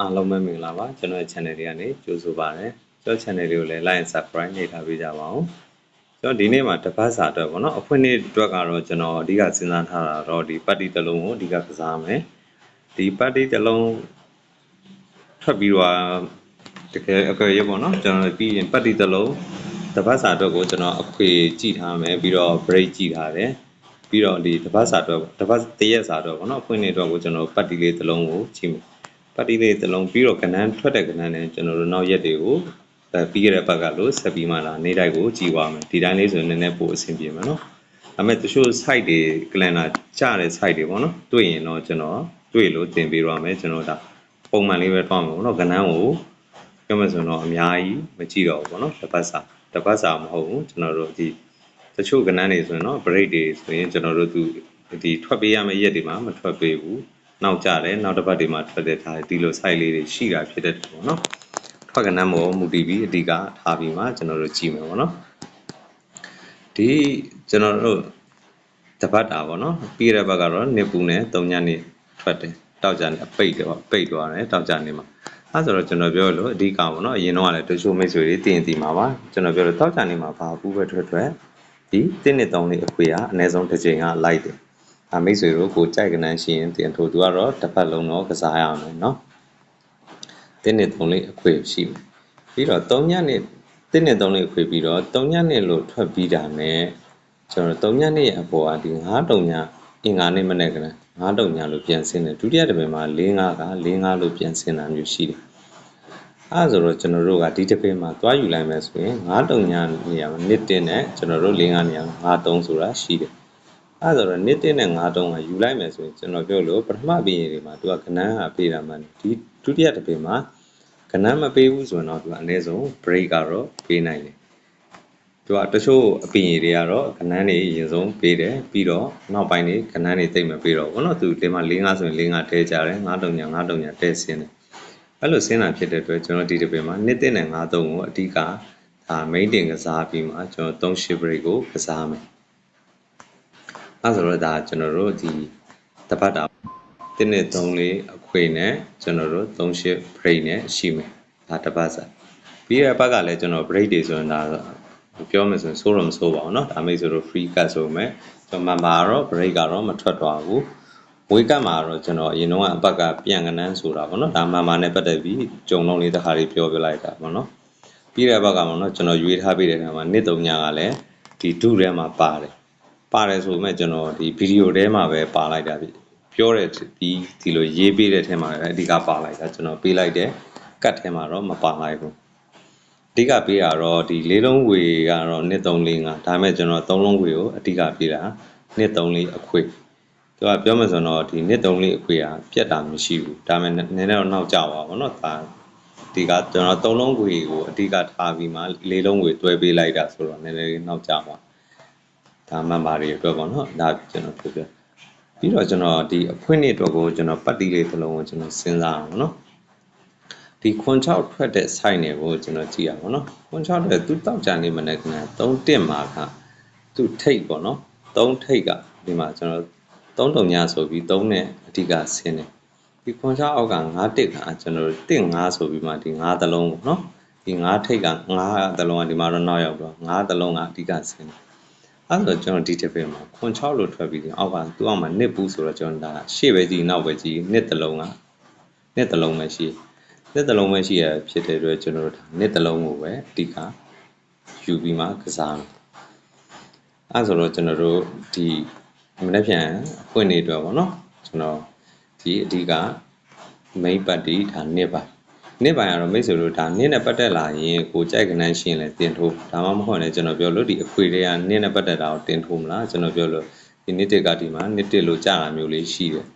အားလုံးပဲမင်္ဂလာပါကျွန်တော်ရဲ့ channel လေးကနေကြိုဆိုပါရစေကျွန်တော် channel လေးကိုလည်း like and subscribe နှိပ်ထားပေးကြပါဦးကျွန်တော်ဒီနေ့မှာတပတ်စာအတွက်ပေါ့နော်အဖွင့်နေ့အတွက်ကတော့ကျွန်တော်အဓိကစဉ်းစားထားတာတော့ဒီပတ်တီတစ်လုံးကိုအဓိကကစားမယ်ဒီပတ်တီတစ်လုံးထွက်ပြီးတော့တကယ်အကယ်ရပေါ့နော်ကျွန်တော်ပြီးရင်ပတ်တီတစ်လုံးတပတ်စာအတွက်ကိုကျွန်တော်အခွေကြည့်ထားမယ်ပြီးတော့ break ကြည့်ထားတယ်ပြီးတော့ဒီတပတ်စာအတွက်တပတ်တရက်စာအတွက်ပေါ့နော်အဖွင့်နေ့အတွက်ကိုကျွန်တော်ပတ်တီလေးတစ်လုံးကိုကြည့်မယ် ပတ်တီလေးတစ်လုံးပြီးတော့ကဏ္ဍထွက်တဲ့ကဏ္ဍနဲ့ကျွန်တော်တို့နောက်ရက်တွေကိုအဲပြီးခဲ့တဲ့ဘက်ကလို့ဆက်ပြီးမှလာနေတိုင်းကိုကြည်သွားမယ်ဒီတိုင်းလေးဆိုရင်နည်းနည်းပိုအဆင်ပြေမှာနော်ဒါပေမဲ့တချို့ site တွေ calendar ကျတဲ့ site တွေပေါ့နော်တွေ့ရင်တော့ကျွန်တော်တွေ့လို့တင်ပေးရမယ်ကျွန်တော်ဒါပုံမှန်လေးပဲတွားမှာပေါ့နော်ကဏ္ဍကိုပြောမယ်ဆိုတော့အများကြီးမကြည့်တော့ဘူးပေါ့နော်တစ်ပတ်စာတစ်ပတ်စာမဟုတ်ဘူးကျွန်တော်တို့ဒီတချို့ကဏ္ဍတွေဆိုရင်တော့ break တွေဆိုရင်ကျွန်တော်တို့သူဒီထွက်ပေးရမယ့်ရက်တွေမှာမထွက်ပေးဘူး နောက်ကြတယ်နောက်တစ်ပတ်ဒီမှာထွက်တဲ့ထားဒီလို site လေးတွေရှိတာဖြစ်တဲ့ပေါ့နော်ထွက်ကနမ်းပေါ်မူတည်ပြီးအဓိကထားပြီးမှကျွန်တော်တို့ကြည့်မယ်ပေါ့နော်ဒီကျွန်တော်တို့တပတ်တာပေါ့နော်ပြီးတဲ့ဘက်ကတော့နေပူနဲ့၃ညနေထွက်တယ်တောက်ကြနေပိတ်တယ်ပေါ့ပိတ်သွားတယ်တောက်ကြနေမှာအဲဆိုတော့ကျွန်တော်ပြောလို့အဓိကပေါ့နော်အရင်တော့ကလည်းတချို့မိတ်ဆွေတွေတည်ရင်တည်မှာပါကျွန်တော်ပြောလို့တောက်ကြနေမှာဘာဘူးပဲထွက်ထွက်ဒီတင်းနှစ်သုံးလေးအခွေကအနည်းဆုံးတစ်ချိန်ကလိုက်တယ် အမိတ်ဆွေတို့ကိုကြိုက်ကနန်းရှိရင်တင်ထိုသူကတော့တစ်ဖက်လုံးတော့ကစားရမယ်နော်တင်းနဲ့သုံးလေးအခွေရှိမယ်ပြီးတော့၃ညနဲ့တင်းနဲ့သုံးလေးအခွေပြီးတော့၃ညနဲ့လို့ထွက်ပြီးတာနဲ့ကျွန်တော်၃ညနဲ့ရဲ့အပေါ်ကဒီ၅တုံညအင်္ဂါနဲ့မနေ့ကနန်း၅တုံညလို့ပြန်ဆင်းတယ်ဒုတိယတပင်မှာ၄၅က၄၅လို့ပြန်ဆင်းတာမျိုးရှိတယ်အဲဆိုတော့ကျွန်တော်တို့ကဒီတစ်ပင်မှာသွားယူလိုက်မယ်ဆိုရင်9တုံညာနေရာမှာ1တင်နဲ့ကျွန်တော်တို့5နေရာမှာ53ဆိုတာရှိတယ် အဲ့ဒါတော့နေ့တင်းနဲ့ငါးတုံးကယူလိုက်မယ်ဆိုရင်ကျွန်တော်ပြောလို့ပထမပင်တွေမှာသူကကဏန်းဟာပေးတာမှန်ဒီဒုတိယတစ်ပင်မှာကဏန်းမပေးဘူးဆိုရင်တော့သူကအနည်းဆုံး break ကတော့ပေးနိုင်တယ်သူကတချို့အပင်တွေကတော့ကဏန်းတွေရင်ဆုံးပေးတယ်ပြီးတော့နောက်ပိုင်းတွေကဏန်းတွေတိတ်မပေးတော့ဘူးနော်သူဒီမှာ၄၅ဆိုရင်၄၅တဲကြတယ်၅တုံညာ၅တုံညာတဲဆင်းတယ်အဲ့လိုဆင်းတာဖြစ်တဲ့အတွက်ကျွန်တော်ဒီတစ်ပင်မှာနေ့တင်းနဲ့၅တုံးကိုအဓိကဒါ main တင်ကစားပြီးမှကျွန်တော်၃ shift break ကိုကစားမယ် အဲဆိုတော့ဒါကျွန်တော်တို့ဒီတပတ်တာတင်းနဲ့3လေးအခွေနဲ့ကျွန်တော်တို့3 shift break နဲ့ရှိမယ်ဒါတပတ်စာပြီးရပတ်ကလည်းကျွန်တော် break တွေဆိုရင်ဒါပြောမယ်ဆိုရင်စိုးတော့မစိုးပါဘူးเนาะဒါမိတ်ဆိုတော့ free cut ဆိုမယ်ကျွန်တော်မှာတော့ break ကတော့မထွက်တော့ဘူးဝေးကတ်မှာတော့ကျွန်တော်အရင်တော့အပတ်ကပြန်ကနန်းဆိုတာပေါ့နော်ဒါမှန်မှန်နဲ့ပတ်သက်ပြီးကြုံလုံးလေးတစ်ခါလေးပြောပြလိုက်တာပေါ့နော်ပြီးတဲ့ဘက်ကပေါ့နော်ကျွန်တော်ရွေးထားပေးတဲ့နေရာမှာနှစ်သုံးညကလည်းဒီဒုထဲမှာပါတယ် ပါတယ်ဆိုပေမဲ့ကျွန်တော်ဒီဗီဒီယိုထဲမှာပဲပါလိုက်တာပြီပြောတဲ့ဒီဒီလိုရေးပေးတဲ့ထဲမှာပဲအဓိကပါလိုက်တာကျွန်တော်ပေးလိုက်တဲ့ကတ်ထဲမှာတော့မပါလိုက်ဘူးအဓိကပေးတာတော့ဒီလေးလုံးဝေကတော့နှစ်3 4 5ဒါပေမဲ့ကျွန်တော်3လုံးဝေကိုအဓိကပေးတာနှစ်3 4အခွေသူကပြောမှဆိုတော့ဒီနှစ်3 4အခွေကပြက်တာမရှိဘူးဒါပေမဲ့နည်းနည်းတော့နောက်ကျပါဘောเนาะဒါဒီကကျွန်တော်3လုံးဝေကိုအဓိကထားပြီးမှလေးလုံးဝေတွဲပေးလိုက်တာဆိုတော့နည်းနည်းနောက်ကျပါ ဒါမှန်ပါတယ်အတွက်ပေါ့နော်ဒါကျွန်တော်ပြောပြပြီးတော့ကျွန်တော်ဒီအဖွင့်နေ့အတွက်ကိုကျွန်တော်ပတ်တီလေးတစ်လုံးကိုကျွန်တော်စဉ်းစားအောင်နော်ဒီခွန်6ထွက်တဲ့ site တွေကိုကျွန်တော်ကြည့်ရအောင်နော်ခွန်6တဲ့သူတောက်ကြနေမနဲ့ခဏ3တက်မှာကသူထိတ်ပေါ့နော်3ထိတ်ကဒီမှာကျွန်တော်3တုံညဆိုပြီး3နဲ့အဓိကဆင်းတယ်ဒီခွန်6အောက်က9တက်ကကျွန်တော်တက်5ဆိုပြီးမှဒီ5သလုံးပေါ့နော်ဒီ9ထိတ်က9သလုံးကဒီမှာတော့နောက်ရောက်တော့9သလုံးကအဓိကဆင်းတယ် အဲ့တော့ကျွန်တော်ဒီတစ်ပင်မှာခွန်6လို့ထွက်ပြီးရင်အောက်ကသူ့အောက်မှာနှစ်ဘူးဆိုတော့ကျွန်တော်ဒါရှေ့ပဲကြီးနောက်ပဲကြီးနှစ်တလုံးကနှစ်တလုံးပဲရှိနှစ်တလုံးပဲရှိရဖြစ်တဲ့အတွက်ကျွန်တော်တို့ဒါနှစ်တလုံးကိုပဲအဓိကယူပြီးမှကစားမယ်အဲ့ဆိုတော့ကျွန်တော်တို့ဒီမနေ့ပြန်ဖွင့်နေအတွက်ပေါ့နော်ကျွန်တော်ဒီအဓိက main party ဒါနှစ်ပါ နေ့ပိုင်းကတော့မိတ်ဆွေတို့ဒါနေ့နဲ့ပတ်သက်လာရင်ကိုကြိုက်ခဏန်းရှင်းလဲတင်ထိုးဒါမှမဟုတ်လည်းကျွန်တော်ပြောလို့ဒီအခွေတွေကနေ့နဲ့ပတ်သက်တာကိုတင်ထိုးမလားကျွန်တော်ပြောလို့ဒီနေ့တစ်ကဒီမှာနေ့တစ်လို့ကြာတာမျိုးလေးရှိတယ်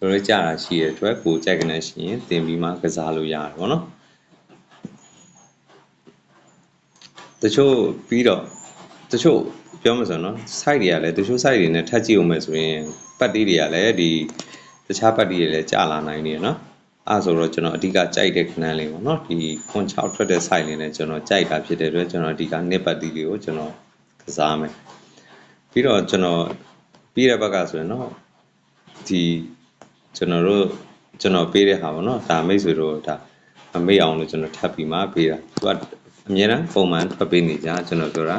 တို့လည်းကြာတာရှိတဲ့အတွက်ကိုကြိုက်ခဏန်းရှင်းရင်တင်ပြီးမှကစားလို့ရတယ်ပေါ့နော်တချို့ပြီးတော့တချို့ပြောမှဆိုတော့ site တွေကလည်းတချို့ site တွေနဲ့ထပ်ကြည့်အောင်မယ်ဆိုရင်ပတ်တီးတွေကလည်းဒီတခြားပတ်တီးတွေလည်းကြာလာနိုင်တယ်နော် အဲဆိုတော့ကျွန်တော်အဓိကကြိုက်တဲ့ခဏန်းလေးပေါ့နော်ဒီခွန်6ထွက်တဲ့ site လေးနဲ့ကျွန်တော်ကြိုက်တာဖြစ်တဲ့အတွက်ကျွန်တော်အဓိက net ပတ်တီးလေးကိုကျွန်တော်ကစားမယ်ပြီးတော့ကျွန်တော်ပြီးတဲ့ဘက်ကဆိုရင်တော့ဒီကျွန်တော်တို့ကျွန်တော်ပေးတဲ့ဟာပေါ့နော်ဒါမိတ်ဆွေတို့ဒါမမေ့အောင်လို့ကျွန်တော်ထပ်ပြီးမှပေးတာသူကအများအားပုံမှန်ထွက်ပေးနေကြကျွန်တော်ပြောတာ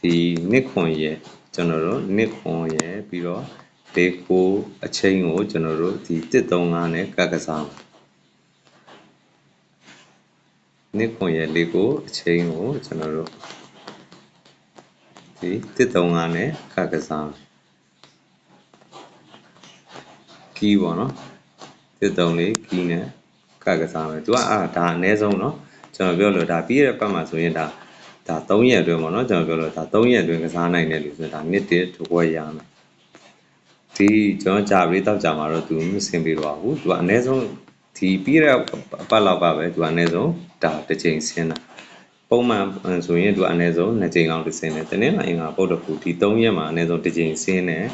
ဒီနှစ်ခွန်ရဲ့ကျွန်တော်တို့နှစ်ခွန်ရဲ့ပြီးတော့ဒေကိုအချိန်ကိုကျွန်တော်တို့ဒီ135နဲ့ကတ်ကစားမယ် နှစ်ခွန်ရဲ့လေးကိုအချင်းကိုကျွန်တော်တို့ဒီတစ်သုံးကနဲ့ခကစားကီးပေါ့နော်တစ်သုံးလေးကီးနဲ့ခကစားမယ်သူကအာဒါအနည်းဆုံးနော်ကျွန်တော်ပြောလို့ဒါပြီးရတဲ့ပတ်မှာဆိုရင်ဒါဒါ3ရက်အတွင်းပေါ့နော်ကျွန်တော်ပြောလို့ဒါ3ရက်အတွင်းကစားနိုင်တယ်လို့ဆိုတော့ဒါနှစ်တည်းတစ်ခွက်ရမယ်ဒီကျွန်တော်ကြာပြီးတောက်ကြမှာတော့သူမစင်ပြီးတော့ဘူးသူကအနည်းဆုံးဒီပြီးရတဲ့ပတ်လောက်ကပဲသူကအနည်းဆုံး ဒါတစ်ချိန်ဆင်းတာပုံမှန်ဆိုရင်သူကအနည်းဆုံး2ချိန်လောက်တစ်ဆင်းတယ်တနင်္လာအင်္ဂါပုတ်တခုဒီ3ရက်မှာအနည်းဆုံးတစ်ချိန်ဆင်းတယ်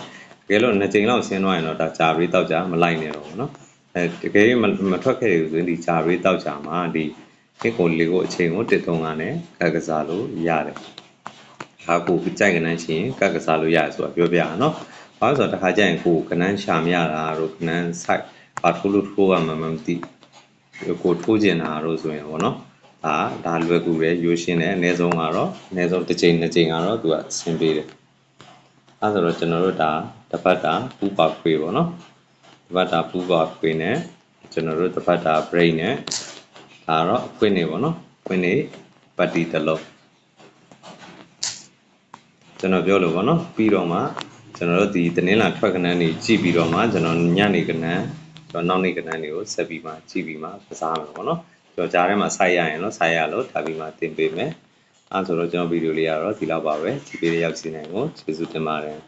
တကယ်လို့2ချိန်လောက်ဆင်းသွားရင်တော့ဒါကြာပြီးတောက်ကြမလိုက်နဲ့တော့ဘူးเนาะ အဲတကယ်မမထွက်ခဲ့ဘူးဆိုရင်ဒီဂျာရေးတောက်ကြမှာဒီခေတ်ကိုလေးကိုအချိန်ကိုတစ်သုံးကနဲ့ကတ်ကစားလို့ရတယ်။ဒါကိုကြိုက်ကနန်းရှင်ကတ်ကစားလို့ရတယ်ဆိုတာပြောပြရအောင်နော်။ဘာလို့ဆိုတော့တစ်ခါကျရင်ကိုကနန်းရှာမရတာတို့ကနန်း site ဘာထိုးလို့ထိုးရမှမသိ ကိုထိုးကျင်တာတို့ဆိုရင်ပေါ့နော်။ဒါဒါလွယ်ကူတယ်ရိုးရှင်းတယ်အနည်းဆုံးကတော့အနည်းဆုံးတစ်ချိန်နှစ်ချိန်ကတော့သူကအဆင်ပြေတယ်။အဲဆိုတော့ကျွန်တော်တို့ဒါတစ်ပတ်တာပူပါခွေပေါ့နော်။တပတ်တာပူပါခွေနဲ့ကျွန်တော်တို့တပတ်တာ brain နဲ့ဒါတော့ခွေနေပေါ့နော်ခွေနေပတ်တီတစ်လုံးကျွန်တော်ပြောလို့ပေါ့နော်ပြီးတော့မှကျွန်တော်တို့ဒီတင်းလာထွက်ကနန်းတွေကြည့်ပြီးတော့မှကျွန်တော်ညနေကနန်း ကျွန်တော်နောက်နေ့ကနန်းတွေကိုဆက်ပြီးမှကြည့်ပြီးမှကစားမယ်ပေါ့နော်ကျွန်တော်ကြားထဲမှာဆိုက်ရရင်တော့ဆိုက်ရလို့ထားပြီးမှတင်ပေးမယ်အဲဆိုတော့ကျွန်တော်ဗီဒီယိုလေးကတော့ဒီလောက်ပါပဲကြည့်ပေးတဲ့ရောက်စီနိုင်ကိုကျေးဇူးတင်ပါတယ်